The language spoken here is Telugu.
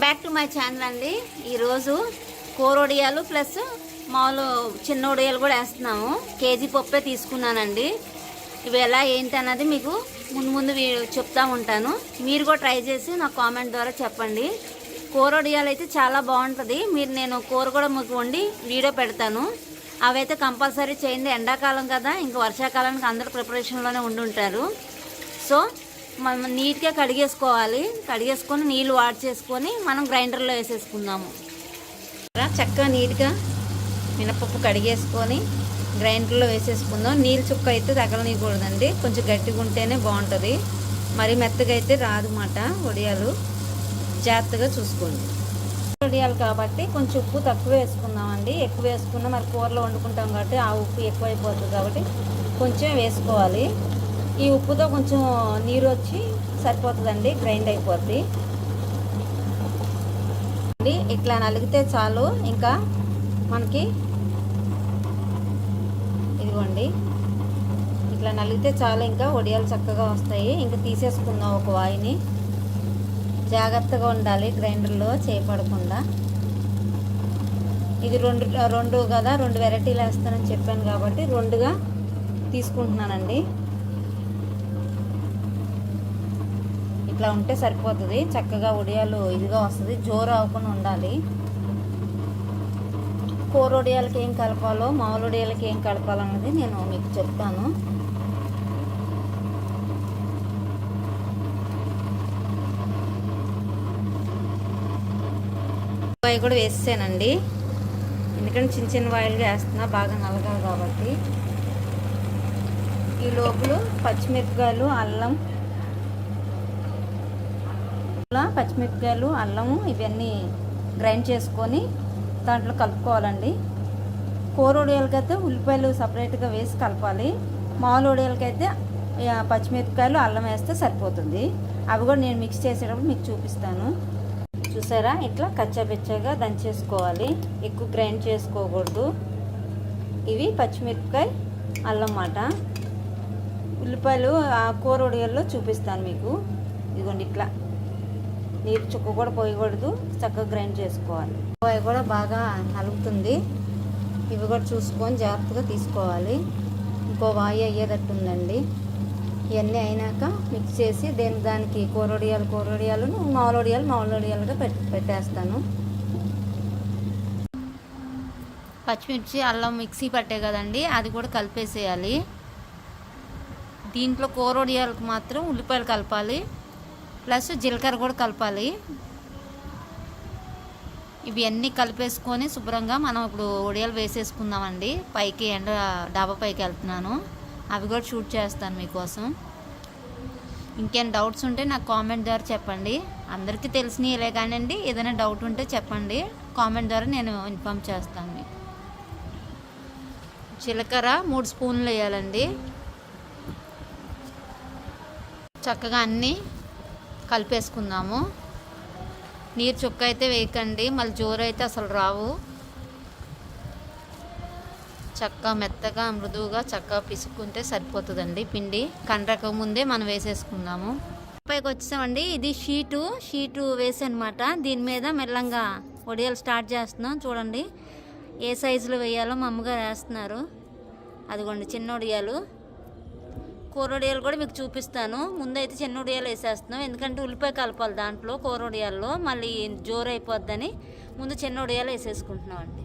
Welcome back to my channel అండి. ఈరోజు కోరొడియాలు ప్లస్ మామూలు చిన్న ఒడియాలు కూడా వేస్తున్నాము. కేజీ పప్పే తీసుకున్నానండి. ఇవి ఎలా ఏంటి అన్నది మీకు ముందు ముందు వీ- చెప్తా ఉంటాను. మీరు కూడా ట్రై చేసి నా కామెంట్ ద్వారా చెప్పండి. కోరొడియాలు అయితే చాలా బాగుంటుంది. మీరు నేను కూర కూడా మీకు వండి వీడియో పెడతాను. అవైతే కంపల్సరీ చేయండి. ఎండాకాలం కదా ఇంకా వర్షాకాలానికి అందరు ప్రిపరేషన్లోనే ఉండి ఉంటారు సో మనం నీట్గా కడిగేసుకోవాలి. కడిగేసుకొని నీళ్ళు వాడి చేసుకొని మనం గ్రైండర్లో వేసేసుకుందాము. చక్కగా నీట్గా మినపప్పు కడిగేసుకొని గ్రైండర్లో వేసేసుకుందాం. నీళ్ళు చుక్క అయితే తగలనీయకూడదండి. కొంచెం గట్టిగా ఉంటేనే బాగుంటుంది. మరి మెత్తగా అయితే రాదు మాట. వడియాలు జాగ్రత్తగా చూసుకోండి. వడియాలు కాబట్టి కొంచెం ఉప్పు తక్కువ వేసుకుందామండి. ఎక్కువ వేసుకున్నా మరి కూరలో వండుకుంటాం కాబట్టి ఆ ఉప్పు ఎక్కువైపోతుంది కాబట్టి కొంచెం వేసుకోవాలి. ఈ ఉప్పుతో కొంచెం నీరు వచ్చి సరిపోతుందండి గ్రైండ్ అయిపోద్ది. అండి ఇట్లా నలిగితే చాలు. ఇంకా మనకి ఇదిగోండి. ఇట్లా నలిగితే చాలు ఇంకా వడియాలు చక్కగా వస్తాయి. ఇంకా తీసేసుకుందాం ఒక వాయిని. జాగ్రత్తగా ఉండాలి గ్రైండర్లో చేయపడకుండా ఇది రెండు రెండు కదా రెండు వెరైటీలు వేస్తానని చెప్పాను కాబట్టి రెండుగా తీసుకుంటున్నానండి. ఇట్లా ఉంటే సరిపోతుంది. చక్కగా ఉడియాలు ఇదిగా వస్తుంది. జోరు అవ్వకుండా ఉండాలి. కూర ఉడియాలకి ఏం కలపాలో మామూలు ఉడియాలకి ఏం కలపాలన్నది నేను మీకు చెప్తాను. అవి కూడా వేసేనండి ఎందుకంటే చిన్న చిన్న వాయిల్గా వేస్తున్నా బాగా నలగాలి కాబట్టి. ఈ లోపల పచ్చిమిరపకాయలు అల్లం పచ్చిమిరపకాయలు అల్లము ఇవన్నీ గ్రైండ్ చేసుకొని దాంట్లో కలుపుకోవాలండి. కూర ఉడియాలకైతే ఉల్లిపాయలు సపరేట్గా వేసి కలపాలి. మామూలు ఉడియాలకైతే పచ్చిమిరపకాయలు అల్లం వేస్తే సరిపోతుంది. అవి కూడా నేను మిక్స్ చేసేటప్పుడు మీకు చూపిస్తాను. చూసారా? ఇట్లా కచ్చాపిచ్చాగా దంచేసుకోవాలి. ఎక్కువ గ్రైండ్ చేసుకోకూడదు. ఇవి పచ్చిమిరపకాయ అల్లం మాట. ఉల్లిపాయలు ఆ కూర ఉడియాల్లో చూపిస్తాను మీకు. ఇదిగోండి ఇట్లా. నీరు చుక్క కూడా పోయకూడదు చక్కగా గ్రైండ్ చేసుకోవాలి. అవి కూడా బాగా నలుగుతుంది. ఇవి కూడా చూసుకొని జాగ్రత్తగా తీసుకోవాలి. ఇంకో వాయి అయ్యేటట్టు ఉందండి. ఇవన్నీ అయినాక మిక్స్ చేసి దేని దానికి కూరొడియాలు కూరొడియాలు మామూలొడియాలు మామూలొడియాలుగా పెట్ పెట్టేస్తాను. పచ్చిమిర్చి అల్లం మిక్సీ పట్టే కదండి అది కూడా కలిపేసేయాలి. దీంట్లో కూరొడియాలకు మాత్రం ఉల్లిపాయలు కలపాలి. ప్లస్ జీలకర్ర కూడా కలపాలి. ఇవి అన్నీ కలిపేసుకొని శుభ్రంగా మనం ఇప్పుడు ఒడియాలు వేసేసుకుందామండి. పైకి ఎండ డాబా పైకి వెళ్తున్నాను. అవి కూడా షూట్ చేస్తాను మీకోసం. ఇంకేం డౌట్స్ ఉంటే నాకు కామెంట్ ద్వారా చెప్పండి. అందరికీ తెలిసినలే కానివ్వండి ఏదైనా డౌట్ ఉంటే చెప్పండి. కామెంట్ ద్వారా నేను ఇన్ఫామ్ చేస్తాను మీకు. జీలకర్ర మూడు స్పూన్లు వేయాలండి. చక్కగా అన్నీ కలిపేసుకుందాము. నీరు చుక్క అయితే వేయకండి మళ్ళీ జోరు అయితే అసలు రావు. చక్కగా మెత్తగా మృదువుగా చక్కగా పిసుక్కుంటే సరిపోతుందండి పిండి. కండ్రక ముందే మనం వేసేసుకుందాము. పైకి వచ్చామండి ఇది షీటు. షీటు వేసి అనమాట దీని మీద మెల్లంగా వడియాలు స్టార్ట్ చేస్తున్నాం చూడండి. ఏ సైజులో వేయాలో మా అమ్మగారు వేస్తున్నారు. అదిగోండి చిన్న వడియాలు. కూరొడియాలు కూడా మీకు చూపిస్తాను. ముందైతే చిన్న ఉడియాలు వేసేస్తున్నాం. ఎందుకంటే ఉల్లిపాయ కలపాలి దాంట్లో కూరొడియాల్లో. మళ్ళీ జోరు అయిపోద్దని ముందు చిన్న ఉడియాలు వేసేసుకుంటున్నాం అండి